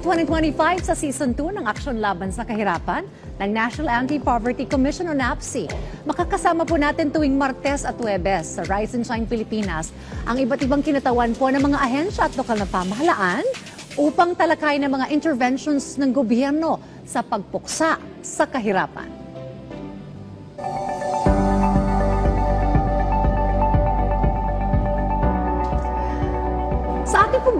ngayong 2025 sa Season 2 ng Aksyon Laban sa Kahirapan ng National Anti-Poverty Commission o NAPSI. Makakasama po natin tuwing Martes at Huwebes sa Rise and Shine Pilipinas ang iba't ibang kinatawan po ng mga ahensya at lokal na pamahalaan upang talakay ng mga interventions ng gobyerno sa pagpuksa sa kahirapan.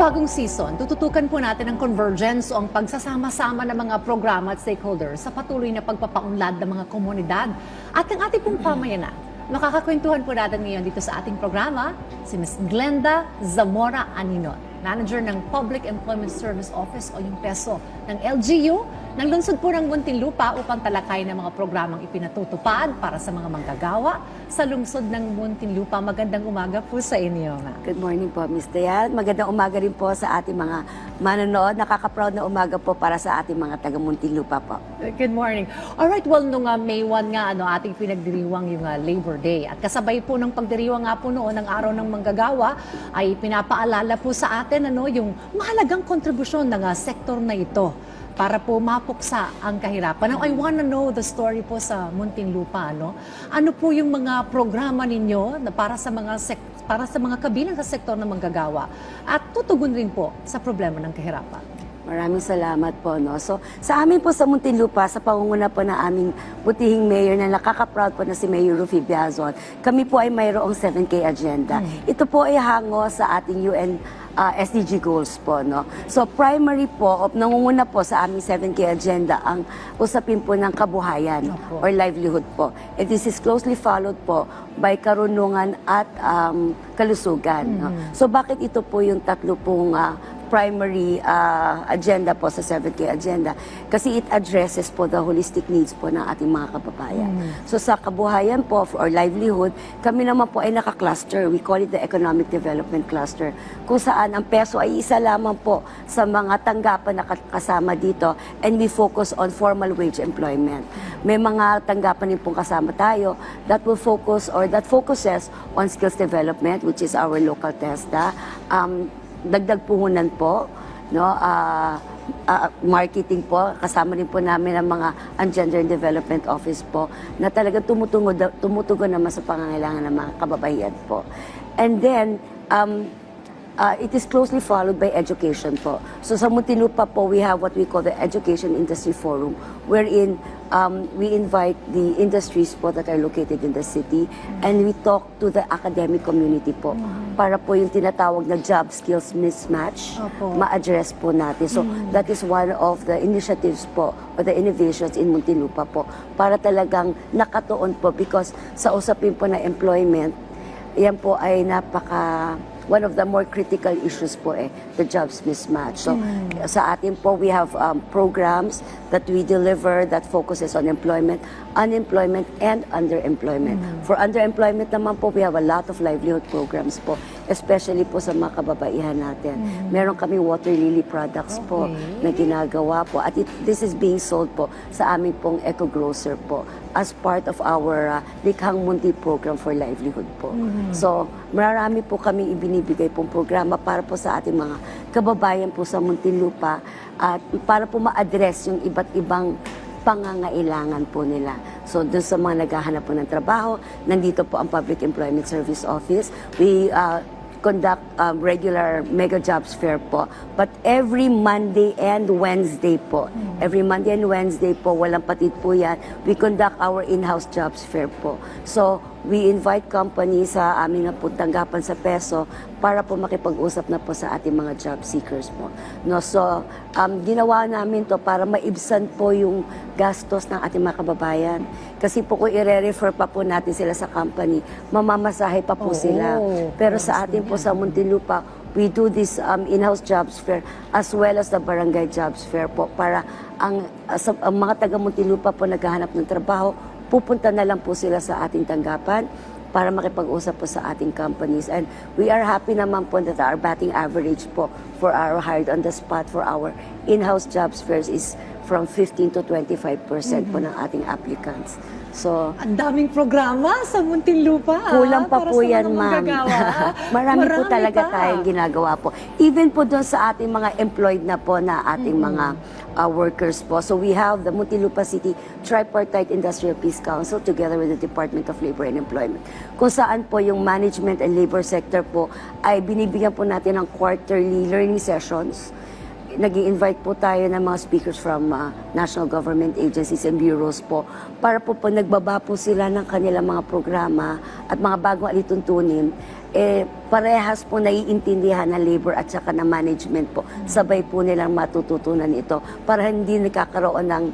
Bagong season, tututukan po natin ang convergence o ang pagsasama-sama ng mga programa at stakeholders sa patuloy na pagpapaunlad ng mga komunidad at ang ating pong pamayanan. Makakakwentuhan po natin ngayon dito sa ating programa si Ms. Glenda Zamora Aninon, Manager ng Public Employment Service Office o yung PESO ng LGU ng lungsod po ng Muntinlupa upang talakay ng mga programang ipinatutupad para sa mga manggagawa sa lungsod ng Muntinlupa. Magandang umaga po sa inyo, ma'am. Good morning po, Ms. Dayan. Magandang umaga rin po sa ating mga manonood. Nakaka-proud na umaga po para sa ating mga taga Muntinlupa po. Good morning. All right, well, nung uh, May 1 nga, ano, ating pinagdiriwang yung uh, Labor Day. At kasabay po ng pagdiriwang nga po noon ng Araw ng Manggagawa, ay pinapaalala po sa atin ano, yung mahalagang kontribusyon ng uh, sektor na ito para po mapuksa ang kahirapan. Now, I wanna know the story po sa Muntinlupa. Ano? ano po yung mga programa ninyo na para sa mga sek- para sa mga kabilang sa sektor na manggagawa at tutugon rin po sa problema ng kahirapan. Maraming salamat po. No? So, sa amin po sa Muntinlupa, sa pangunguna po na aming butihing mayor na nakaka-proud po na si Mayor Rufy Biazon, kami po ay mayroong 7K agenda. Ito po ay hango sa ating UN uh, SDG goals po. No? So, primary po, o nangunguna po sa aming 7K agenda ang usapin po ng kabuhayan Opo. or livelihood po. And this is closely followed po by karunungan at um, kalusugan. No? So, bakit ito po yung tatlo pong ah, primary uh, agenda po sa 7K agenda kasi it addresses po the holistic needs po ng ating mga kababayan. So sa kabuhayan po or livelihood, kami naman po ay naka-cluster. We call it the Economic Development Cluster kung saan ang peso ay isa lamang po sa mga tanggapan na kasama dito and we focus on formal wage employment. May mga tanggapan din pong kasama tayo that will focus or that focuses on skills development which is our local TESDA, um, dagdag puhunan po, no, ah, ah, marketing po, kasama rin po namin ang mga ang Gender Development Office po na talagang tumutungo, tumutugon naman sa pangangailangan ng mga kababayan po. And then, um, uh, it is closely followed by education po. So sa Muntinlupa po, we have what we call the Education Industry Forum, wherein um, we invite the industries po that are located in the city and we talk to the academic community po para po yung tinatawag na job skills mismatch Opo. ma-address po natin. So that is one of the initiatives po or the innovations in Muntinlupa po para talagang nakatuon po because sa usapin po na employment, yan po ay napaka one of the more critical issues po eh, the jobs mismatch. So sa atin po, we have um, programs that we deliver that focuses on employment, unemployment, and underemployment. For underemployment naman po, we have a lot of livelihood programs po, especially po sa mga kababaihan natin. Meron kami water lily products po Okay. na ginagawa po. At it, this is being sold po sa aming pong eco-grocer po as part of our uh, Likhang Mundi program for livelihood po. So, marami po kami ibinibigay pong programa para po sa ating mga kababayan po sa Muntinlupa at para po ma-address yung iba't ibang pangangailangan po nila. So, dun sa mga naghahanap po ng trabaho, nandito po ang Public Employment Service Office. We uh, conduct um, regular mega jobs fair po. But every Monday and Wednesday po, every Monday and Wednesday po, walang patid po yan, we conduct our in-house jobs fair po. So, we invite companies sa aming na po tanggapan sa peso para po makipag-usap na po sa ating mga job seekers po. No, so, um, ginawa namin to para maibsan po yung gastos ng ating mga kababayan. Kasi po kung i-refer pa po natin sila sa company, mamamasahe pa po Oo, sila. Pero sa atin po sa Muntinlupa, we do this um, in-house jobs fair as well as the barangay jobs fair po para ang, sa, ang mga taga Muntinlupa po naghahanap ng trabaho, pupunta na lang po sila sa ating tanggapan para makipag-usap po sa ating companies. And we are happy naman po that our batting average po for our hired on the spot for our in-house jobs fairs is from 15 to 25 percent po ng ating applicants. So, Ang daming programa sa Muntinlupa. ah, Kulang pa po yan, ma'am. manggagawa. Marami, po Marami talaga pa. tayong ginagawa po. Even po doon sa ating mga employed na po na ating mga uh, workers po. So we have the Muntinlupa City Tripartite Industrial Peace Council together with the Department of Labor and Employment. Kung saan po yung management and labor sector po ay binibigyan po natin ng quarterly learning sessions nag invite po tayo ng mga speakers from uh, national government agencies and bureaus po para po po nagbaba po sila ng kanilang mga programa at mga bagong alituntunin eh, parehas po naiintindihan ng labor at saka ng management po. Sabay po nilang matututunan ito para hindi nagkakaroon ng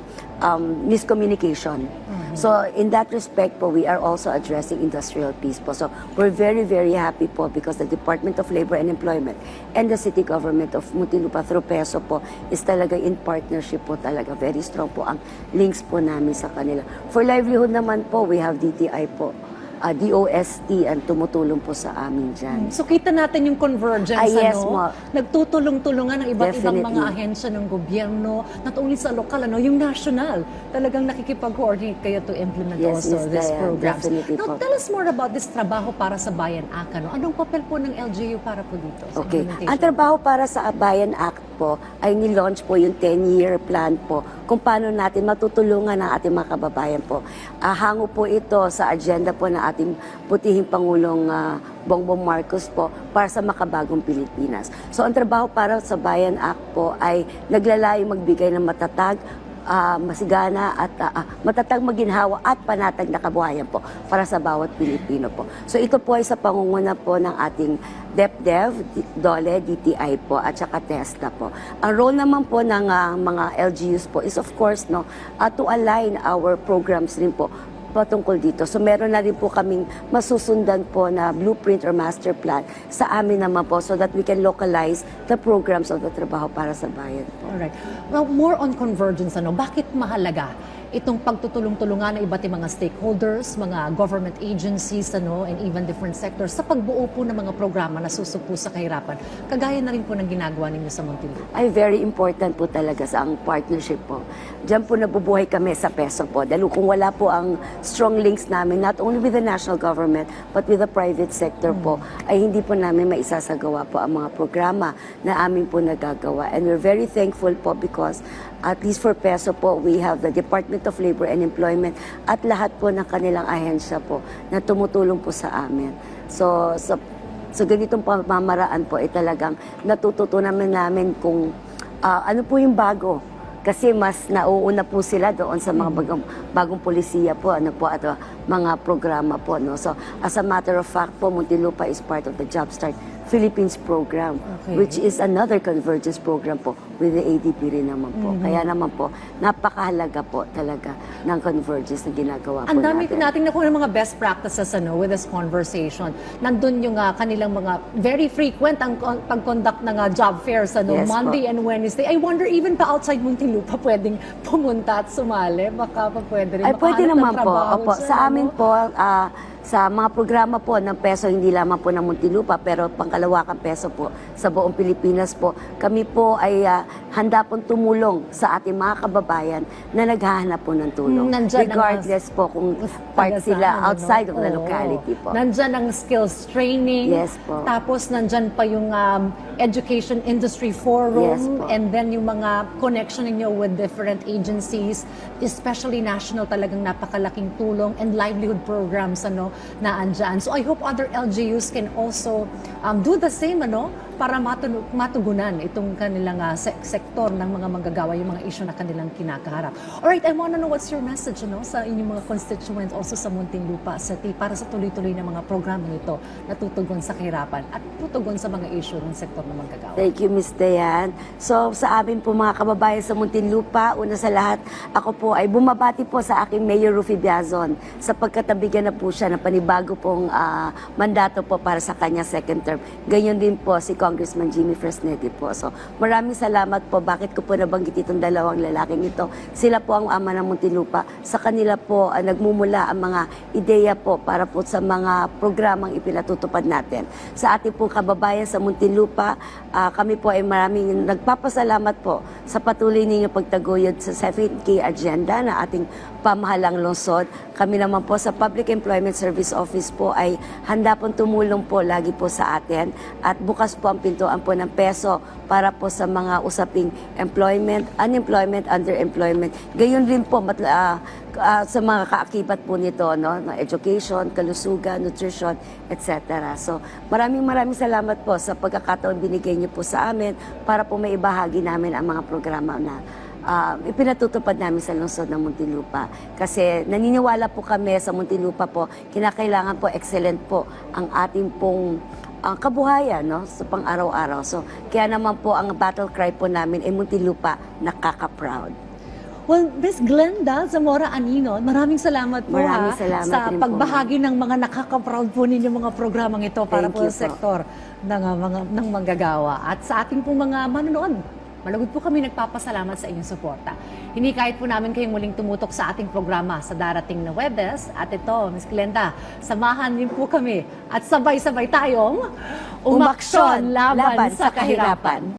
um, miscommunication. So in that respect po, we are also addressing industrial peace po. So we're very, very happy po because the Department of Labor and Employment and the City Government of Muntinlupa through PESO po is talaga in partnership po talaga. Very strong po ang links po namin sa kanila. For livelihood naman po, we have DTI po. Uh, DOST ang tumutulong po sa amin dyan. So kita natin yung convergence, Ah, yes, ano? Nagtutulong-tulungan ng iba't ibang mga ahensya ng gobyerno, not only sa lokal, ano, yung national. Talagang nakikipag-coordinate kayo to implement Yes, also Miss these Diane, definitely Now, po. tell us more about this Trabaho para sa Bayan Act. Ano? Anong papel po ng LGU para po dito? sa Okay. Ang trabaho para sa Bayan Act po ay nilaunch po yung 10-year plan po kung paano natin matutulungan ang ating mga kababayan po. Ah, hango po ito sa agenda po ng ating putihing Pangulong ah, Bongbong Marcos po para sa makabagong Pilipinas. So ang trabaho para sa Bayan Act po ay naglalayong magbigay ng matatag ah, masigana at ah, matatag maginhawa at panatag na kabuhayan po para sa bawat Pilipino po. So ito po ay sa pangunguna po ng ating DepDev, DOLE, DTI po at saka TESTA po. Ang role naman po ng ah, mga LGUs po is of course no ah, to align our programs rin po patungkol dito. So meron na rin po kaming masusundan po na blueprint or master plan sa amin naman po so that we can localize the programs of the trabaho para sa bayan po. Alright. Well, more on convergence, ano, bakit mahalaga itong pagtutulong-tulungan ng iba't mga stakeholders, mga government agencies, ano, and even different sectors sa pagbuo po ng mga programa na susugpo sa kahirapan, kagaya na rin po ng ginagawa ninyo sa Muntinlupa. ay very important po talaga sa ang partnership po. Diyan po nabubuhay kami sa peso po. Dahil kung wala po ang strong links namin, not only with the national government, but with the private sector po, ay hindi po namin maisasagawa po ang mga programa na amin po nagagawa. And we're very thankful po because at least for peso po, we have the Department of Labor and Employment at lahat po ng kanilang ahensya po na tumutulong po sa amin. So, sa So ganitong pamamaraan po ay talagang natututunan namin kung ah, ano po yung bago. Kasi mas nauuna po sila doon sa mga bagong, bagong polisiya po, ano po, at mga programa po. No? So as a matter of fact po, Muntinlupa is part of the Jumpstart Philippines program, Okay. which is another convergence program po with the ADP rin naman po. Kaya naman po, napakahalaga po talaga ng convergence na ginagawa po Ang dami natin. natin nakuha ng mga best practices ano, with this conversation. Nandun yung ah, kanilang mga very frequent ang pag-conduct ng ah, job fairs ano, Yes po. Monday and Wednesday. I wonder even pa outside Muntinlupa pwedeng pumunta at sumali. Baka pa pwede rin Ay, pwede naman po. Opo, dyan, sa amin ano? po, ah, sa mga programa po ng peso, hindi lamang po ng Muntinlupa, pero pangkalawakang peso po sa buong Pilipinas po, kami po ay ah, handa pong tumulong sa ating mga kababayan na naghahanap po ng tulong. Mm, nandyan ang Regardless po kung part sila ano? outside of the locality po. Nandyan ang skills training. Yes po. Tapos nandyan pa yung um, Education Industry Forum. Yes po. And then yung mga connection ninyo with different agencies, especially national talagang napakalaking tulong and livelihood programs ano, na andyan. So I hope other LGUs can also um, do the same ano, para matunu- matugunan itong kanilang ah, sek- sektor ng mga manggagawa, yung mga issue na kanilang kinakaharap. Alright, I want to know what's your message ano, sa inyong mga constituents also sa Muntinlupa City para sa tuloy-tuloy na mga programa nito na tutugon sa kahirapan at tutugon sa mga issue ng sektor ng manggagawa. Thank you, Miss Dayan. So, sa amin po mga kababayan sa Muntinlupa, una sa lahat, ako po ay bumabati po sa aking Mayor Rufy Biazon sapagkat nabigyan na po siya ng panibago pong ah, mandato po para sa kanya second term. Ganyan din po si Congressman Jimmy Fresnetti po. So, maraming salamat po. Bakit ko po nabanggit itong dalawang lalaking ito? Sila po ang ama ng Muntinlupa. Sa kanila po ah, nagmumula ang mga ideya po para po sa mga programang ipinatutupad natin. Sa ating pong kababayan sa Muntinlupa, ah, kami po ay maraming nagpapasalamat po sa patuloy ninyong pagtaguyod sa 7K agenda na ating pamahalang lungsod. Kami naman po sa Public Employment Service Office po ay handa pong tumulong po lagi po sa atin at bukas po ang pintuan po ng peso para po sa mga usaping employment, unemployment, underemployment. Gayon rin po mat, ah, ah, sa mga kaakibat po nito, no? no, education, kalusugan, nutrition, etc. So, maraming maraming salamat po sa pagkakataon binigay niyo po sa amin para po may ibahagi namin ang mga programa na ah, ipinatutupad namin sa lungsod ng Muntinlupa. Kasi naniniwala po kami sa Muntinlupa po, kinakailangan po excellent po ang ating pong ah, kabuhayan no, sa pang-araw-araw. So, kaya naman po ang battle cry po namin ay Muntinlupa, nakaka-proud. Well, Miss Glenda Zamora Anino, maraming salamat po Maraming ha, salamat sa rin po, pagbahagi ng mga nakaka-proud po ninyo mga programang ito para Thank po sa po. sektor ng, uh, mga, ng manggagawa. At sa ating pong mga manonood, malugod po kami nagpapasalamat sa inyong suporta. Hindi kahit po namin kayong muling tumutok sa ating programa sa darating na Webes. At ito, Miss Glenda, samahan din po kami at sabay-sabay tayong umaksyon laban, sa kahirapan.